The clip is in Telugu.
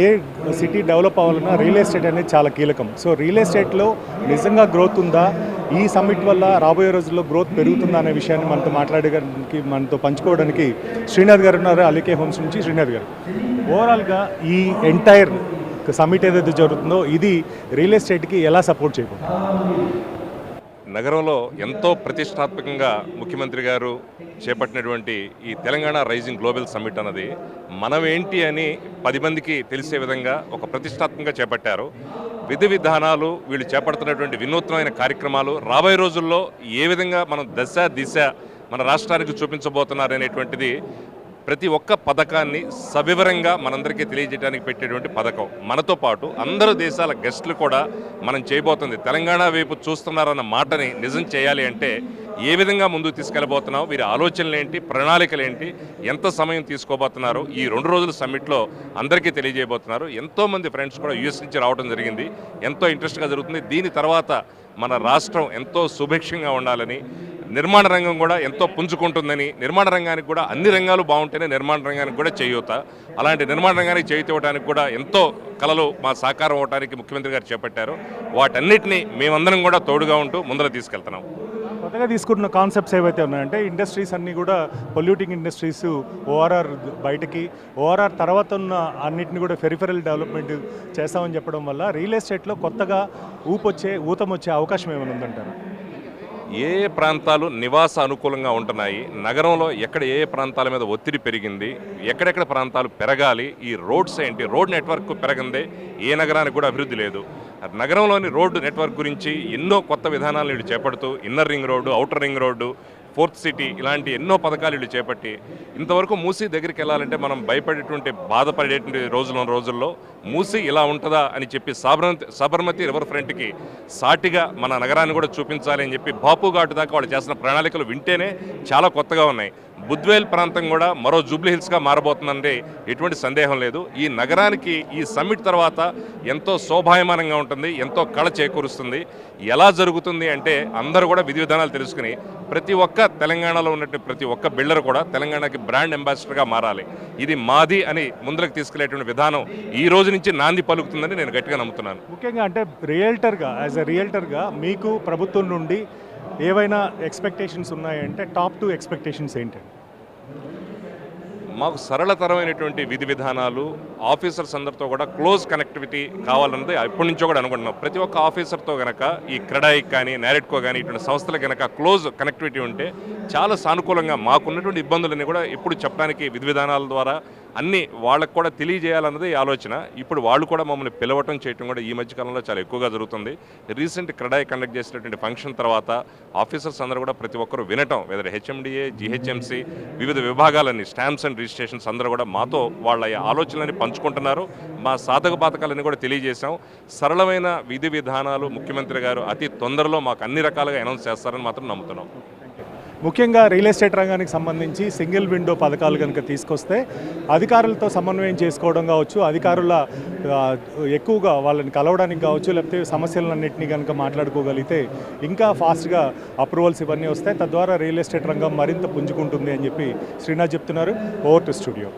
ఏ సిటీ డెవలప్ అవ్వాలన్నా రియల్ ఎస్టేట్ అనేది చాలా కీలకం. సో రియల్ ఎస్టేట్లో నిజంగా గ్రోత్ ఉందా? ఈ సమ్మిట్ వల్ల రాబోయే రోజుల్లో గ్రోత్ పెరుగుతుందా అనే విషయాన్ని మనతో మాట్లాడడానికి మనతో పంచుకోవడానికి శ్రీనాథ్ గారు ఉన్నారు అలికే హోమ్స్ నుంచి శ్రీనాథ్ గారు. ఓవరాల్గా ఈ ఎంటైర్ సమ్మిట్ ఏదైతే జరుగుతుందో ఇది రియల్ ఎస్టేట్కి ఎలా సపోర్ట్ చేయబోతుంది? నగరంలో ఎంతో ప్రతిష్టాత్మకంగా ముఖ్యమంత్రి గారు చేపట్టినటువంటి ఈ తెలంగాణ రైజింగ్ గ్లోబల్ సమ్మిట్ అన్నది మనం ఏంటి అని పది మందికి తెలిసే విధంగా ఒక ప్రతిష్టాత్మకంగా చేపట్టారు. విధి విధానాలు వీళ్ళు చేపడుతున్నటువంటి వినూత్నమైన కార్యక్రమాలు రాబోయే రోజుల్లో ఏ విధంగా మనం దశ దిశ మన రాష్ట్రానికి చూపించబోతున్నారు అనేటువంటిది ప్రతి ఒక్క పథకాన్ని సవివరంగా మనందరికీ తెలియజేయడానికి పెట్టేటువంటి పథకం. మనతో పాటు అందరు దేశాల గెస్టులు కూడా మనం చేయబోతుంది. తెలంగాణ వైపు చూస్తున్నారన్న మాటని నిజం చేయాలి అంటే ఏ విధంగా ముందుకు తీసుకెళ్ళబోతున్నాం వీరి ఆలోచనలు ఏంటి ప్రణాళికలు ఏంటి ఎంత సమయం తీసుకోబోతున్నారు ఈ రెండు రోజుల సమ్మిట్లో అందరికీ తెలియజేయబోతున్నారు. ఎంతోమంది ఫ్రెండ్స్ కూడా యూఎస్ నుంచి రావడం జరిగింది. ఎంతో ఇంట్రెస్ట్గా జరుగుతుంది. దీని తర్వాత మన రాష్ట్రం ఎంతో సుభిక్షంగా ఉండాలని నిర్మాణ రంగం కూడా ఎంతో పుంజుకుంటుందని నిర్మాణ రంగానికి కూడా అన్ని రంగాలు బాగుంటేనే నిర్మాణ రంగానికి కూడా చేయూత. అలాంటి నిర్మాణ రంగానికి చేయూత ఇవ్వడానికి కూడా ఎంతో కళలు మా సాకారం అవడానికి ముఖ్యమంత్రి గారు చేపట్టారు. వాటన్నిటిని మేమందరం కూడా తోడుగా ఉంటూ ముందర తీసుకెళ్తున్నాం. కొత్తగా తీసుకుంటున్న కాన్సెప్ట్స్ ఏవైతే ఉన్నాయంటే ఇండస్ట్రీస్ అన్నీ కూడా పొల్యూటింగ్ ఇండస్ట్రీస్ ఓఆర్ఆర్ బయటకి ఓఆర్ఆర్ తర్వాత ఉన్న అన్నిటిని కూడా ఫెరిఫెరల్ డెవలప్మెంట్ చేస్తామని చెప్పడం వల్ల రియల్ ఎస్టేట్లో కొత్తగా ఊపొచ్చే ఊతం వచ్చే అవకాశం ఏమైనా ఉందంటారు? ఏ ఏ ప్రాంతాలు నివాస అనుకూలంగా ఉంటున్నాయి? నగరంలో ఎక్కడ ఏ ఏ ప్రాంతాల మీద ఒత్తిడి పెరిగింది? ఎక్కడెక్కడ ప్రాంతాలు పెరగాలి? ఈ రోడ్స్ ఏంటి? రోడ్ నెట్వర్క్ పెరగందే ఏ నగరానికి కూడా అభివృద్ధి లేదు. నగరంలోని రోడ్డు నెట్వర్క్ గురించి ఎన్నో కొత్త విధానాలు వీళ్ళు చేపడుతూ inner ring road outer ring road fourth city ఇలాంటి ఎన్నో పథకాలు వీళ్ళు చేపట్టి ఇంతవరకు మూసీ దగ్గరికి వెళ్ళాలంటే మనం భయపడేటువంటి బాధపడేటువంటి రోజుల రోజుల్లో మూసీ ఇలా ఉంటుందా అని చెప్పి సాబర్మతి సబర్మతి రివర్ ఫ్రంట్కి సాటిగా మన నగరాన్ని కూడా చూపించాలి అని చెప్పి బాపు ఘాటు దాకా వాళ్ళు చేసిన ప్రణాళికలు వింటేనే చాలా కొత్తగా ఉన్నాయి. బుద్వేల్ ప్రాంతం కూడా మరో జూబ్లీ హిల్స్గా మారబోతుందంటే ఎటువంటి సందేహం లేదు. ఈ నగరానికి ఈ సమ్మిట్ తర్వాత ఎంతో శోభాయమానంగా ఉంటుంది ఎంతో కళ చేకూరుస్తుంది. ఎలా జరుగుతుంది అంటే అందరూ కూడా విధి విధానాలు తెలుసుకుని ప్రతి ఒక్క తెలంగాణలో ఉన్నటువంటి ప్రతి ఒక్క బిల్డర్ కూడా తెలంగాణకి బ్రాండ్ అంబాసిడర్గా మారాలి. ఇది మాది అని ముందుకు తీసుకెళ్ళేటువంటి విధానం ఈ రోజు నుంచి నాంది పలుకుతుందని నేను గట్టిగా నమ్ముతున్నాను. ముఖ్యంగా అంటే రియల్టర్గా యాజ్ అ రియల్టర్గా మీకు ప్రభుత్వం నుండి ఏవైనా ఎక్స్పెక్టేషన్స్ ఉన్నాయంటే టాప్ టూ ఎక్స్పెక్టేషన్స్ ఏంటి మాకు సరళతరమైనటువంటి విధి విధానాలు ఆఫీసర్స్ అందరితో కూడా క్లోజ్ కనెక్టివిటీ కావాలన్నది ఎప్పటి నుంచో కూడా అనుకుంటున్నాం. ప్రతి ఒక్క ఆఫీసర్తో కనుక ఈ క్రెడాయిక్ కానీ నారెట్కో కానీ ఇటువంటి సంస్థలకు కనుక క్లోజ్ కనెక్టివిటీ ఉంటే చాలా సానుకూలంగా మాకున్నటువంటి ఇబ్బందులన్నీ కూడా ఎప్పుడు చెప్పడానికి విధి విధానాల ద్వారా అన్ని వాళ్ళకు కూడా తెలియజేయాలన్నది ఈ ఆలోచన. ఇప్పుడు వాళ్ళు కూడా మమ్మల్ని పిలవటం చేయటం కూడా ఈ మధ్యకాలంలో చాలా ఎక్కువగా జరుగుతుంది. రీసెంట్ క్రడాయి కండక్ట్ చేసినటువంటి ఫంక్షన్ తర్వాత ఆఫీసర్స్ అందరూ కూడా ప్రతి ఒక్కరు వినటం వెదర్ హెచ్ఎండిఏ జిహెచ్ఎంసీ వివిధ విభాగాలన్నీ స్టాంప్స్ అండ్ రిజిస్ట్రేషన్స్ అందరూ కూడా మాతో వాళ్ళ ఆలోచనలని పంచుకుంటున్నారు. మా సాధక బాధకాలని కూడా తెలియజేశాం. సరళమైన విధి విధానాలు ముఖ్యమంత్రి గారు అతి తొందరలో మాకు అన్ని రకాలుగా అనౌన్స్ చేస్తారని మాత్రం నమ్ముతున్నాం. ముఖ్యంగా రియల్ ఎస్టేట్ రంగానికి సంబంధించి సింగిల్ విండో పథకాలు కనుక తీసుకొస్తే అధికారులతో సమన్వయం చేసుకోవడం కావచ్చు అధికారుల ఎక్కువగా వాళ్ళని కలవడానికి కావచ్చు లేకపోతే సమస్యలన్నింటినీ కనుక మాట్లాడుకోగలిగితే ఇంకా ఫాస్ట్గా అప్రూవల్స్ ఇవన్నీ వస్తాయి. తద్వారా రియల్ ఎస్టేట్ రంగం మరింత పుంజుకుంటుంది అని చెప్పి శ్రీనాథ్ చెప్తున్నారు. Over to studio.